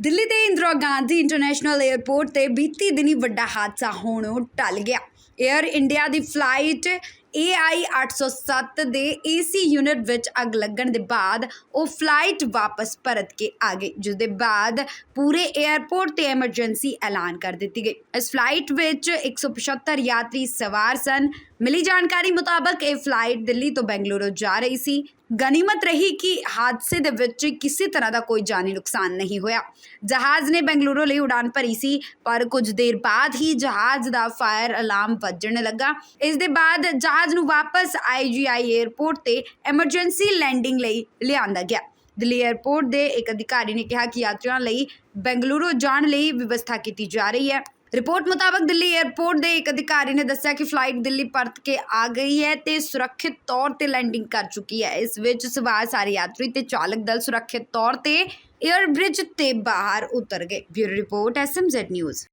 ਦਿੱਲੀ ਦੇ Indira Gandhi international airport ਤੇ ਬੀਤੀ ਦਿਨੀ ਵੱਡਾ ਹਾਦਸਾ ਹੋਣੋਂ ਟਲ ਗਿਆ। 에ਅਰ ਇੰਡੀਆ ਦੀ ਫਲਾਈਟ AI 807 ਦੇ AC ਯੂਨਿਟ ਵਿੱਚ ਅੱਗ ਲੱਗਣ ਦੇ ਬਾਅਦ ਉਹ ਫਲਾਈਟ ਵਾਪਸ ਪਰਤ ਕੇ ਆ ਗਈ, ਜਿਸ ਦੇ ਬਾਅਦ ਪੂਰੇ 에ਅਰਪੋਰਟ ਤੇ ਐਮਰਜੈਂਸੀ ਐਲਾਨ ਕਰ ਦਿੱਤੀ ਗਈ। ਇਸ ਫਲਾਈਟ ਵਿੱਚ 175 ਯਾਤਰੀ ਸਵਾਰ ਸਨ। ਮਿਲੀ ਜਾਣਕਾਰੀ ਮੁਤਾਬਕ ਇਹ ਫਲਾਈਟ ਦਿੱਲੀ ਤੋਂ ਬੈਂਗਲੁਰੂ ਜਾ ਰਹੀ ਸੀ। ਗਨੀਮਤ ਰਹੀ ਕਿ ਹਾਦਸੇ ਦੇ ਵਿੱਚ ਕਿਸੇ ਤਰ੍ਹਾਂ ਦਾ ਕੋਈ ਜਾਨੀ ਨੁਕਸਾਨ ਨਹੀਂ ਹੋਇਆ। ਜਹਾਜ਼ ਨੇ ਬੈਂਗਲੁਰੂ ਲਈ ਉਡਾਨ ਭਰੀ ਸੀ, ਪਰ ਕੁਝ ਦੇਰ ਬਾਅਦ ਹੀ ਜਹਾਜ਼ ਦਾ ਫਾਇਰ ਅਲਾਰਮ ਵੱਜਣ ਲੱਗਾ। ਇਸ ਦੇ ਬਾਅਦ ਜਹਾਜ਼ ਨੂੰ ਵਾਪਸ ਆਈਜੀਆਈ 에ਅਰਪੋਰਟ ਤੇ ਐਮਰਜੈਂਸੀ ਲੈਂਡਿੰਗ ਲਈ ਲਿਆਂਦਾ ਗਿਆ। ਦਿੱਲੀ 에ਅਰਪੋਰਟ ਦੇ ਇੱਕ ਅਧਿਕਾਰੀ ਨੇ ਕਿਹਾ ਕਿ ਯਾਤਰੀਆਂ ਲਈ ਬੈਂਗਲੁਰੂ ਜਾਣ ਲਈ ਵਿਵਸਥਾ ਕੀਤੀ ਜਾ ਰਹੀ ਹੈ। ਰਿਪੋਰਟ ਮੁਤਾਬਕ ਦਿੱਲੀ 에ਅਰਪੋਰਟ ਦੇ ਇੱਕ ਅਧਿਕਾਰੀ ਨੇ ਦੱਸਿਆ ਕਿ ਫਲਾਈਟ ਦਿੱਲੀ ਪਰਤ ਕੇ ਆ ਗਈ ਹੈ ਤੇ ਸੁਰੱਖਿਅਤ ਤੌਰ ਤੇ ਲੈਂਡਿੰਗ ਕਰ ਚੁੱਕੀ ਹੈ। ਇਸ ਵਿੱਚ ਸਵਾਰ ਸਾਰੇ ਯਾਤਰੀ ਤੇ ਚਾਲਕ ਦਲ ਸੁਰੱਖਿਅਤ ਤੌਰ ਤੇ 에ਅਰ ਬ੍ਰਿਜ ਤੇ ਬਾਹਰ ਉਤਰ ਗਏ। Bureau report SMZ news.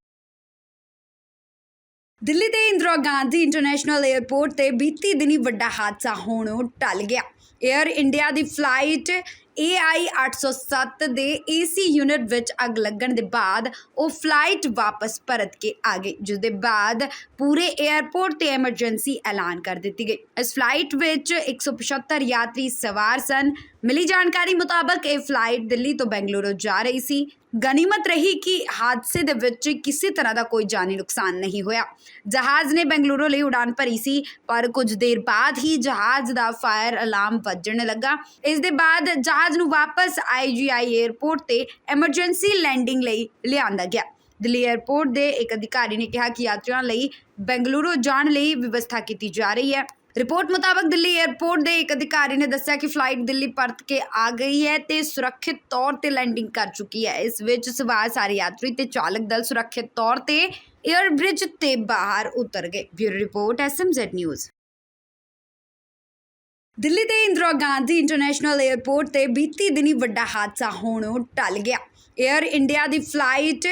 Delhi ਦੇ ਇੰਦਰਾ ਗਾਂਧੀ ਇੰਟਰਨੈਸ਼ਨਲ 에ਅਰਪੋਰਟ ਤੇ ਬੀਤੀ ਦਿਨੀ ਵੱਡਾ ਹਾਦਸਾ ਹੋਣੋਂ ਟਲ ਗਿਆ। 에ਅਰ ਇੰਡੀਆ ਦੀ ਫਲਾਈਟ AI 807 ਦੇ AC ਯੂਨਿਟ ਵਿੱਚ ਅੱਗ ਲੱਗਣ ਦੇ ਬਾਅਦ ਉਹ ਫਲਾਈਟ ਵਾਪਸ ਪਰਤ ਕੇ ਆ ਗਈ ਜਿਸ ਦੇ ਬਾਅਦ ਪੂਰੇ 에ਅਰਪੋਰਟ ਤੇ ਐਮਰਜੈਂਸੀ ਐਲਾਨ ਕਰ ਦਿੱਤੀ ਗਈ। ਇਸ ਫਲਾਈਟ ਵਿੱਚ 175 ਯਾਤਰੀ ਸਵਾਰ ਸਨ। ਮਿਲੀ ਜਾਣਕਾਰੀ ਮੁਤਾਬਕ ਇਹ ਫਲਾਈਟ ਦਿੱਲੀ ਤੋਂ ਬੈਂਗਲੁਰੂ ਜਾ ਰਹੀ ਸੀ। ਗਨੀਮਤ ਰਹੀ ਕਿ ਹਾਦਸੇ ਦੇ ਵਿੱਚ ਕਿਸੇ ਤਰ੍ਹਾਂ ਦਾ ਕੋਈ ਜਾਨੀ ਨੁਕਸਾਨ ਨਹੀਂ ਹੋਇਆ। ਜਹਾਜ਼ ਨੇ ਬੈਂਗਲੁਰੂ ਲਈ ਉਡਾਨ ਭਰੀ ਸੀ, ਪਰ ਕੁਝ ਦੇਰ ਬਾਅਦ ਹੀ ਜਹਾਜ਼ ਦਾ ਫਾਇਰ ਅਲਾਰਮ ਵੱਜਣ ਲੱਗਾ। ਇਸ ਦੇ ਬਾਅਦ ਜਹਾਜ਼ ਨੂੰ ਵਾਪਸ ਆਈਜੀਆਈ 에ਅਰਪੋਰਟ ਤੇ ਐਮਰਜੈਂਸੀ ਲੈਂਡਿੰਗ ਲਈ ਲਿਆਂਦਾ ਗਿਆ। ਦਿੱਲੀ 에ਅਰਪੋਰਟ ਦੇ ਇੱਕ ਅਧਿਕਾਰੀ ਨੇ ਕਿਹਾ ਕਿ ਯਾਤਰੀਆਂ ਲਈ ਬੈਂਗਲੁਰੂ ਜਾਣ ਲਈ ਵਿਵਸਥਾ ਕੀਤੀ ਜਾ ਰਹੀ ਹੈ। ਰਿਪੋਰਟ ਮੁਤਾਬਕ ਦਿੱਲੀ 에ਅਰਪੋਰਟ ਦੇ ਇੱਕ ਅਧਿਕਾਰੀ ਨੇ ਦੱਸਿਆ ਕਿ ਫਲਾਈਟ ਦਿੱਲੀ ਪਰਤ ਕੇ ਆ ਗਈ ਹੈ ਤੇ ਸੁਰੱਖਿਅਤ ਤੌਰ ਤੇ ਲੈਂਡਿੰਗ ਕਰ ਚੁੱਕੀ ਹੈ। ਇਸ ਵਿੱਚ ਸਵਾਰ ਸਾਰੇ ਯਾਤਰੀ ਤੇ ਚਾਲਕ ਦਲ ਸੁਰੱਖਿਅਤ ਤੌਰ ਤੇ 에ਅਰ ਬ੍ਰਿਜ ਤੇ ਬਾਹਰ ਉਤਰ ਗਏ। Bureau report, SMZ news. Delhi ਦੇ ਇੰਦਰਾ ਗਾਂਧੀ ਇੰਟਰਨੈਸ਼ਨਲ 에ਅਰਪੋਰਟ ਤੇ ਬੀਤੀ ਦਿਨੀ ਵੱਡਾ ਹਾਦਸਾ ਹੋਣੋਂ ਟਲ ਗਿਆ। 에ਅਰ ਇੰਡੀਆ ਦੀ ਫਲਾਈਟ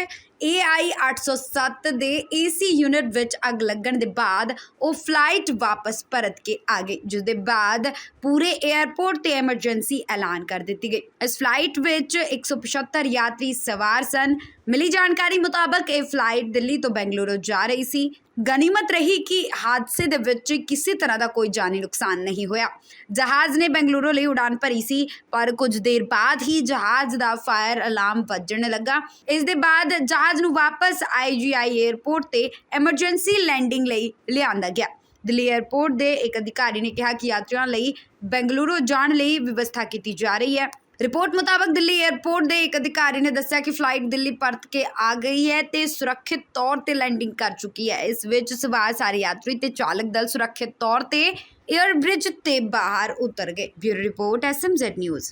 AI 807 ਦੇ AC ਯੂਨਿਟ ਵਿੱਚ ਅੱਗ ਲੱਗਣ ਦੇ ਬਾਅਦ ਉਹ ਫਲਾਈਟ ਵਾਪਸ ਪਰਤ ਕੇ ਆ ਗਈ ਜਿਸ ਦੇ ਬਾਅਦ ਪੂਰੇ 에ਅਰਪੋਰਟ ਤੇ ਐਮਰਜੈਂਸੀ ਐਲਾਨ ਕਰ ਦਿੱਤੀ ਗਈ। ਇਸ ਫਲਾਈਟ ਵਿੱਚ 175 ਯਾਤਰੀ ਸਵਾਰ ਸਨ। ਮਿਲੀ ਜਾਣਕਾਰੀ ਮੁਤਾਬਕ ਇਹ ਫਲਾਈਟ ਦਿੱਲੀ ਤੋਂ ਬੈਂਗਲੁਰੂ ਜਾ ਰਹੀ ਸੀ। ਗਨੀਮਤ ਰਹੀ ਕਿ ਹਾਦਸੇ ਦੇ ਵਿੱਚ ਕਿਸੇ ਤਰ੍ਹਾਂ ਦਾ ਕੋਈ ਜਾਨੀ ਨੁਕਸਾਨ ਨਹੀਂ ਹੋਇਆ। ਜਹਾਜ਼ ਨੇ ਬੈਂਗਲੁਰੂ ਲਈ ਉਡਾਨ ਭਰੀ ਸੀ, ਪਰ ਕੁਝ ਦੇਰ ਬਾਅਦ ਹੀ ਜਹਾਜ਼ ਦਾ ਫਾਇਰ ਅਲਾਰਮ ਵੱਜਣ ਲੱਗਾ। ਇਸ ਦੇ ਬਾਅਦ ਜਹਾਜ਼ ਨੂੰ ਵਾਪਸ ਆਈਜੀਆਈ 에ਅਰਪੋਰਟ ਤੇ ਐਮਰਜੈਂਸੀ ਲੈਂਡਿੰਗ ਲਈ ਲਿਆਂਦਾ ਗਿਆ। ਦਿੱਲੀ 에ਅਰਪੋਰਟ ਦੇ ਇੱਕ ਅਧਿਕਾਰੀ ਨੇ ਕਿਹਾ ਕਿ ਯਾਤਰੀਆਂ ਲਈ ਬੈਂਗਲੁਰੂ ਜਾਣ ਲਈ ਵਿਵਸਥਾ ਕੀਤੀ ਜਾ ਰਹੀ ਹੈ। ਰਿਪੋਰਟ ਮੁਤਾਬਕ ਦਿੱਲੀ 에ਅਰਪੋਰਟ ਦੇ ਇੱਕ ਅਧਿਕਾਰੀ ਨੇ ਦੱਸਿਆ ਕਿ ਫਲਾਈਟ ਦਿੱਲੀ ਪਰਤ ਕੇ ਆ ਗਈ ਹੈ ਤੇ ਸੁਰੱਖਿਅਤ ਤੌਰ ਤੇ ਲੈਂਡਿੰਗ ਕਰ ਚੁੱਕੀ ਹੈ। ਇਸ ਵਿੱਚ ਸਵਾਰ ਸਾਰੇ ਯਾਤਰੀ ਤੇ ਚਾਲਕ ਦਲ ਸੁਰੱਖਿਅਤ ਤੌਰ ਤੇ 에ਅਰ ਬ੍ਰਿਜ ਤੇ ਬਾਹਰ ਉਤਰ ਗਏ। Bureau report SMZ news